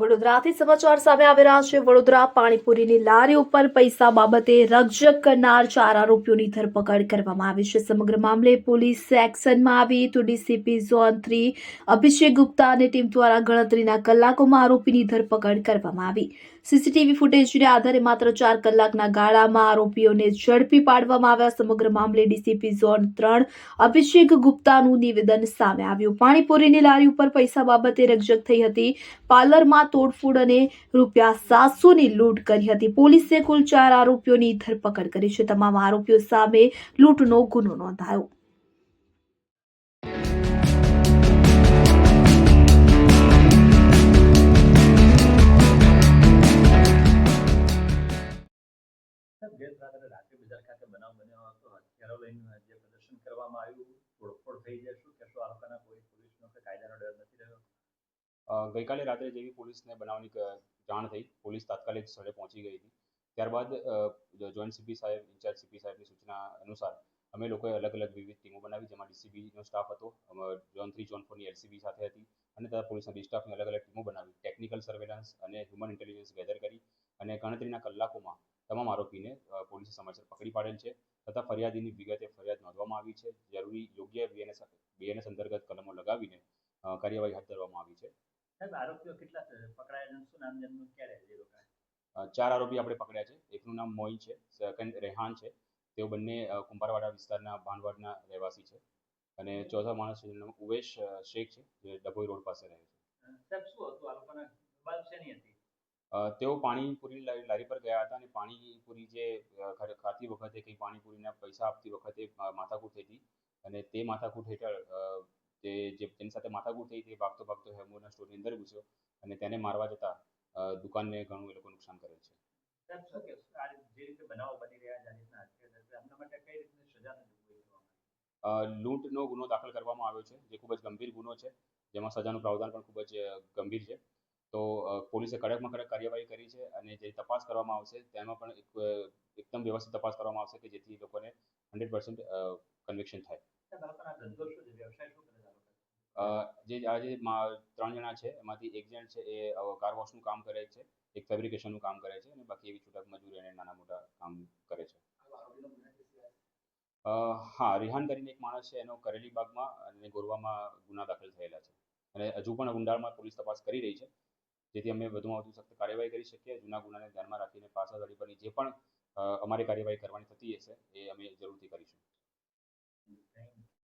વડોદરાથી સમાચાર સામે આવી રહ્યા છે. વડોદરા પાણીપુરીની લારી ઉપર પૈસા બાબતે રકઝક કરનાર ચાર આરોપીઓની ધરપકડ કરવામાં આવી છે. સમગ્ર મામલે પોલીસ એક્શનમાં આવી તો DCP zone three Abhishek Gupta અને ટીમ દ્વારા ગણતરીના કલાકોમાં આરોપીની ધરપકડ કરવામાં આવી. સીસીટીવી ફૂટેજને આધારે માત્ર ચાર કલાકના ગાળામાં આરોપીઓને ઝડપી પાડવામાં આવ્યા. સમગ્ર મામલે ડીસીપી ઝોન ત્રણ અભિષેક ગુપ્તાનું નિવેદન સામે આવ્યું. પાણીપુરીની લારી ઉપર પૈસા બાબતે રકઝક થઈ હતી. પાર્લરમાં તોડફોડ અને રૂપિયા સાતસોની લૂંટ કરી હતી. પોલીસે કુલ ચાર આરોપીઓની ધરપકડ કરી છે. તમામ આરોપીઓ સામે લૂંટનો ગુનો નોંધાયો. બનાવ બન્યો હતો. હથિયારો લઈને જે પ્રદર્શન કરવામાં આવ્યું, તોડફોડ થઈ છે શું કહેશો આ લોકોના કોઈ પોલીસનો કે કાયદાનો ડર નથી રહ્યો અ, ગઈકાલે રાત્રે જેવી પોલીસને બનાવની જાણ થઈ. પોલીસ તાત્કાલિક સ્થળે પહોંચી ગઈ હતી. ત્યારબાદ જોઈન્ટ સીપી સાહેબ, ઇન્ચાર્જ સીપી સાહેબની સૂચના અનુસાર અમે લોકોએ અલગ અલગ વિવિધ ટીમો બનાવી, જેમાં ડીસીબીનો સ્ટાફ હતો ઝોન થ્રી, ઝોન ફોરની એલસીબી સાથે હતી અને તથા પોલીસના સ્ટાફની અલગ અલગ ટીમો બનાવી. ટેકનિકલ સર્વેલન્સ અને હ્યુમન ઇન્ટેલિજન્સ ગેધર કરી અને ગણતરીના કલાકોમાં તમામ આરોપીને પોલીસે સમયસર પકડી પાડેલ છે તથા ફરિયાદીની વિગતે ફરિયાદ નોંધવામાં આવી છે. જરૂરી યોગ્ય બીએનએસ બીએનએસ અંતર્ગત કલમો લગાવીને કાર્યવાહી હાથ ધરવામાં આવી છે. ચાર આરોપી આપણે પકડ્યા છે. એકનું નામ મોઈ છે સેકન્ડ રેહાન છે. તેઓ બંને કુંભારવાડા વિસ્તારના ભાનવાડના રહેવાસી છે. અને ચોથા માણસ છે નામ ઉવેશ શેખ છે જે ડભોઈ રોડ પાસે રહે છે. તેઓ પાણીપુરી લારી પર ગયા હતા અને પાણીપુરી જે ખાતી વખતે કંઈ પાણીપુરીના પૈસા આપતી વખતે માથાકૂટ થઈ હતી. અને તે માથાકૂટ હેઠળ તે જે તેની સાથે માથાકૂટ થઈ તે ભાગતો ભાગતો હેમોના સ્ટોરની અંદર ઘૂસ્યો અને તેને મારવા જતાં દુકાનને ઘણું એ લોકો નુકસાન કરેલ છે. લૂંટનો ગુનો દાખલ કરવામાં આવ્યો છે જે ખૂબ જ ગંભીર ગુનો છે. જેમાં સજાનું પ્રાવધાન પણ ખૂબ જ ગંભીર છે. તો પોલીસે કડકમાં કડક કાર્યવાહી કરી છે અને જે તપાસ કરવામાં આવશે તેમાં પણ એકદમ વ્યવસ્થિત તપાસ કરવામાં આવશે કે જેથી લોકોને હંડ્રેડ પર્સન્ટ કન્વિક્શન થાય. જે આજે ત્રણ જણા છે, એમાંથી એક જણ છે એ કાર વોશનું કામ કરે છે, એક ફેબ્રિકેશનનું કામ કરે છે અને બાકી એવી છૂટક મજૂરી અને નાના મોટા કામ કરે છે. હા, રિહાન કરીને એક માણસ છે, એનો કરેલી બાગમાં અને ગોરવામાં ગુના દાખલ થયેલા છે. અને હજુ પણ ઊંડાણમાં પોલીસ તપાસ કરી રહી છે. જેથી અમે વધુમાં વધુ સખત કાર્યવાહી કરી શકીએ, જૂના ગુનાને ધ્યાનમાં રાખીને પાછળ પરની જે પણ અમારી કાર્યવાહી કરવાની થતી હશે, એ અમે જરૂરથી કરીશું.